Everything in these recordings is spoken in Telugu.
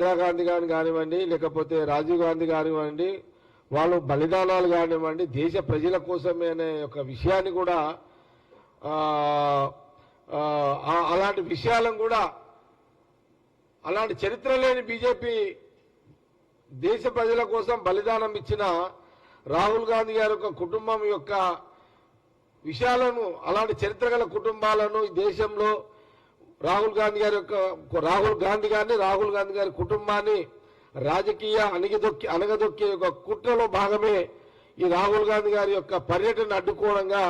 ఇందిరాగాంధీ గారిని కానివ్వండి లేకపోతే రాజీవ్ గాంధీ కానివ్వండి వాళ్ళు బలిదానాలు కానివ్వండి దేశ ప్రజల కోసమే అనే ఒక విషయాన్ని కూడా అలాంటి విషయాలను కూడా అలాంటి చరిత్ర లేని బీజేపీ దేశ ప్రజల కోసం బలిదానం ఇచ్చిన రాహుల్ గాంధీ గారి యొక్క కుటుంబం యొక్క విషయాలను అలాంటి చరిత్ర గల కుటుంబాలను ఈ దేశంలో రాహుల్ గాంధీ గారి యొక్క రాహుల్ గాంధీ గారిని రాహుల్ గాంధీ గారి కుటుంబాన్ని రాజకీయ అణగదొక్కి అణగదొక్కి ఒక కుట్రలో భాగమే ఈ రాహుల్ గాంధీ గారి యొక్క పర్యటన అడ్డుకోవడంగా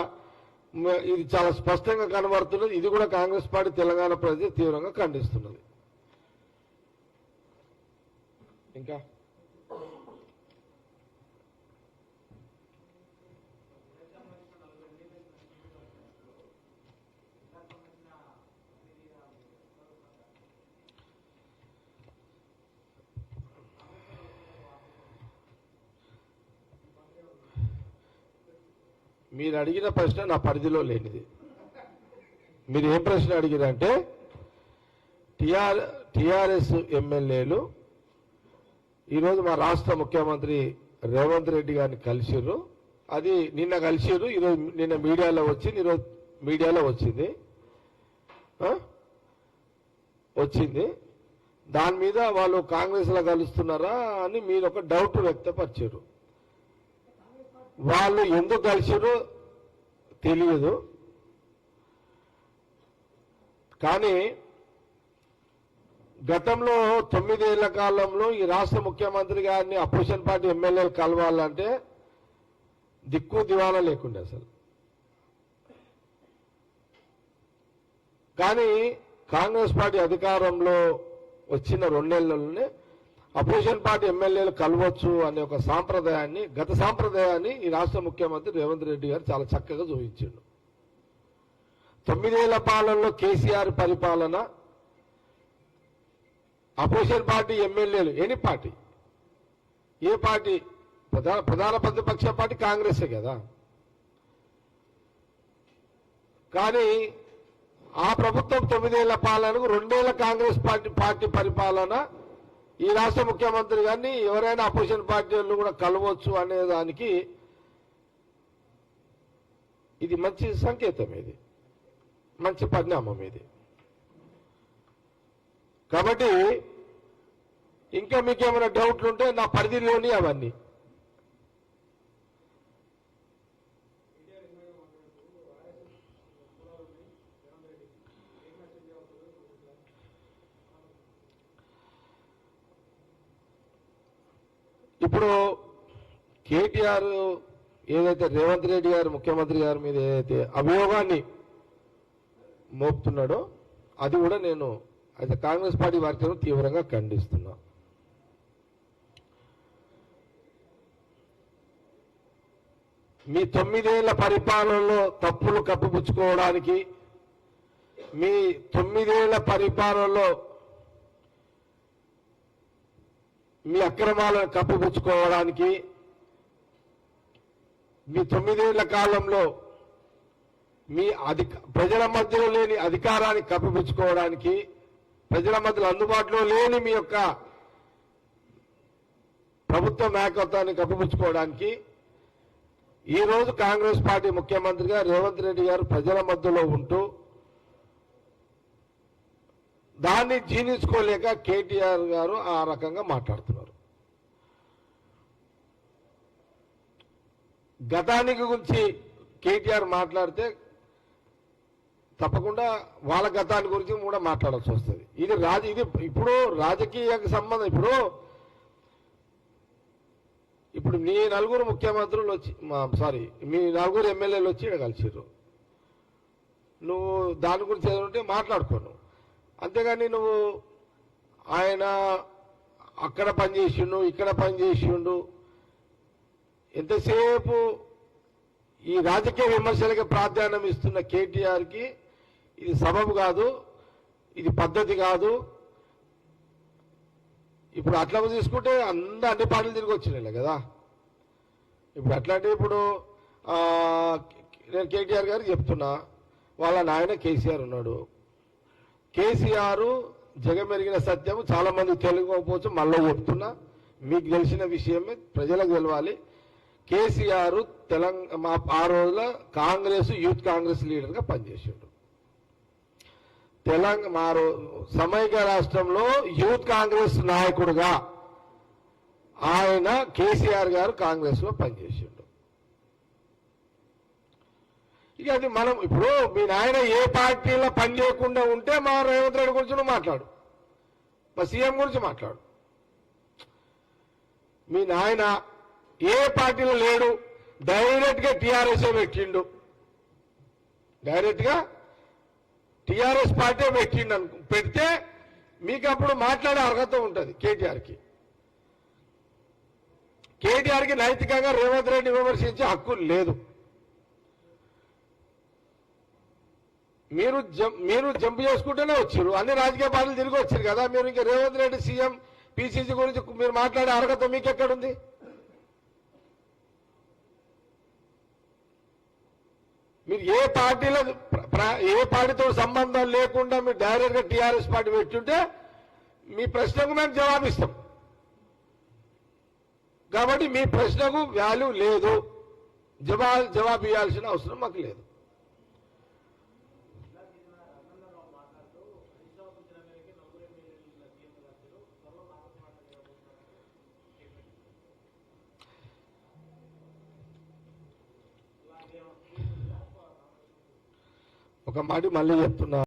ఇది చాలా స్పష్టంగా కనబడుతున్నది. ఇది కూడా కాంగ్రెస్ పార్టీ తెలంగాణ ప్రజలు తీవ్రంగా ఖండిస్తున్నది. ఇంకా? మీరు అడిగిన ప్రశ్న నా పరిధిలో లేనిది. మీరు ఏ ప్రశ్న అడిగిరంటే టిఆర్ టిఆర్ఎస్ ఎమ్మెల్యేలు ఈరోజు మా రాష్ట్ర ముఖ్యమంత్రి రేవంత్ రెడ్డి గారిని కలిసిర్రు. అది నిన్న కలిసిర్రు ఈరోజు నిన్న మీడియాలో వచ్చింది ఈరోజు మీడియాలో వచ్చింది. వచ్చింది. దాని మీద వాళ్ళు కాంగ్రెస్లో కలుస్తున్నారా అని మీరు ఒక డౌట్ వ్యక్తపరిచారు వాళ్ళు ఎందుకు కలిసిరో తెలియదు. కానీ గతంలో తొమ్మిదేళ్ళ కాలంలో ఈ రాష్ట్ర ముఖ్యమంత్రి గారిని అపోజిషన్ పార్టీ ఎమ్మెల్యేలు కలవాలంటే దిక్కు దివాలా లేకుండే అసలు. కానీ కాంగ్రెస్ పార్టీ అధికారంలో వచ్చిన రెండేళ్ళలోనే అపోజిషన్ పార్టీ ఎమ్మెల్యేలు కలవచ్చు అనే ఒక సాంప్రదాయాన్ని గత సాంప్రదాయాన్ని ఈ రాష్ట్ర ముఖ్యమంత్రి రేవంత్ రెడ్డి గారు చాలా చక్కగా చూపించాడు. తొమ్మిదేళ్ళ పాలనలో కేసీఆర్ పరిపాలన opposition party MLAs any party ఏ పార్టీ ప్రధాన ప్రధాన ప్రతిపక్ష పార్టీ కాంగ్రెసే కదా. కానీ ఆ ప్రభుత్వం తొమ్మిదేళ్ళ పాలనకు రెండేళ్ళ కాంగ్రెస్ పార్టీ పార్టీ పరిపాలన ఈ రాష్ట్ర ముఖ్యమంత్రి గారిని ఎవరైనా అపోజిషన్ పార్టీ వాళ్ళు కూడా కలవచ్చు అనే దానికి ఇది మంచి సంకేతం ఇది. మంచి పరిణామం ఇది. కాబట్టి ఇంకా మీకేమైనా డౌట్లు ఉంటే నా పరిధిలోని అవన్నీ. ఇప్పుడు కేటీఆర్ ఏదైతే రేవంత్ రెడ్డి గారు ముఖ్యమంత్రి గారి మీద ఏదైతే అభియోగాన్ని మోపుతున్నాడో అది కూడా నేను అయితే కాంగ్రెస్ పార్టీ వారికి తీవ్రంగా ఖండిస్తున్నా. మీ తొమ్మిదేళ్ళ పరిపాలనలో తప్పులు కప్పిపుచ్చుకోవడానికి మీ తొమ్మిదేళ్ళ పరిపాలనలో మీ అక్రమాలను కప్పిపుచ్చుకోవడానికి మీ తొమ్మిదేళ్ళ కాలంలో మీ అధిక ప్రజల మధ్యలో లేని అధికారాన్ని కప్పిపుచ్చుకోవడానికి ప్రజల మధ్యలో అందుబాటులో లేని మీ యొక్క ప్రభుత్వ మేకత్వాన్ని కప్పిపుచ్చుకోవడానికి ఈ రోజు కాంగ్రెస్ పార్టీ ముఖ్యమంత్రిగా రేవంత్ రెడ్డి గారు ప్రజల మధ్యలో ఉంటూ దాన్ని జీర్ణించుకోలేక కేటీఆర్ గారు ఆ రకంగా మాట్లాడుతున్నారు. గతానికి గురించి కేటీఆర్ మాట్లాడితే తప్పకుండా వాళ్ళ గతాన్ని గురించి కూడా మాట్లాడాల్సి వస్తుంది. ఇది రాజ ఇది ఇప్పుడు రాజకీయ సంబంధం ఇప్పుడు ఇప్పుడు మీ నలుగురు ముఖ్యమంత్రులు వచ్చి సారీ మీ నలుగురు ఎమ్మెల్యేలు వచ్చి ఇక్కడ కలిసిర్రు. నువ్వు దాని గురించి ఏదైనా ఉంటే మాట్లాడుకోను. అంతేగాని నువ్వు ఆయన అక్కడ పనిచేసిండు ఇక్కడ పనిచేసిండు. ఎంతసేపు ఈ రాజకీయ విమర్శలకి ప్రాధాన్యం ఇస్తున్న కేటీఆర్కి ఇది సబబు కాదు ఇది పద్ధతి కాదు. ఇప్పుడు అట్లా తీసుకుంటే అంద అన్ని పార్టీలు తిరిగి వచ్చినాయి కదా. ఇప్పుడు అట్లాంటి ఇప్పుడు నేను కేటీఆర్ గారికి చెప్తున్నా వాళ్ళ నాయన కేసీఆర్ ఉన్నాడు. కేసీఆర్ జగమెరిగిన సత్యం చాలా మంది తెలియకపోవచ్చు మళ్ళీ చెప్తున్నా మీకు తెలిసిన విషయమే ప్రజలకు తెలవాలి. కేసీఆర్ తెలంగాణ మా ఆ రోజుల కాంగ్రెస్ యూత్ కాంగ్రెస్ లీడర్గా పనిచేసాడు. తెలంగాణ మా రో- సమైక్య రాష్ట్రంలో యూత్ కాంగ్రెస్ నాయకుడుగా ఆయన కేసీఆర్ గారు కాంగ్రెస్లో పనిచేసాడు పనిచేసిండు. ఇక అది మనం ఇప్పుడు మీ నాయన ఏ పార్టీలో పని చేయకుండా ఉంటే మా రేవంత్ రెడ్డి గురించి నువ్వు మాట్లాడు. మా సీఎం గురించి మాట్లాడు. మీ నాయన ఏ పార్టీలో లేడు డైరెక్ట్గా టీఆర్ఎస్ఏ పెట్టిండు. డైరెక్ట్గా టీఆర్ఎస్ పార్టీ పెట్టిండు అనుకో పెడితే మీకు అప్పుడు మాట్లాడే అర్హత ఉంటుంది కేటీఆర్కి. కేటీఆర్కి నైతికంగా రేవంత్ రెడ్డి విమర్శించే హక్కు లేదు. మీరు జం- మీరు జంప్ చేసుకుంటూనే వచ్చారు. అన్ని రాజకీయ పార్టీలు తిరిగి వచ్చారు కదా. మీరు ఇంకా రేవంత్ రెడ్డి సీఎం పిసిసి గురించి మీరు మాట్లాడే అర్హత మీకు ఎక్కడుంది మీరు ఏ పార్టీలో ప్ర- ఏ పార్టీతో సంబంధం లేకుండా మీరు డైరెక్ట్గా టీఆర్ఎస్ పార్టీ పెట్టుంటే మీ ప్రశ్నకు మేము జవాబిస్తాం. కాబట్టి మీ ప్రశ్నకు వాల్యూ లేదు. జవాబు జవాబు ఇవ్వాల్సిన అవసరం మాకు లేదు. ఒక మాట మళ్ళీ చెప్తున్నా.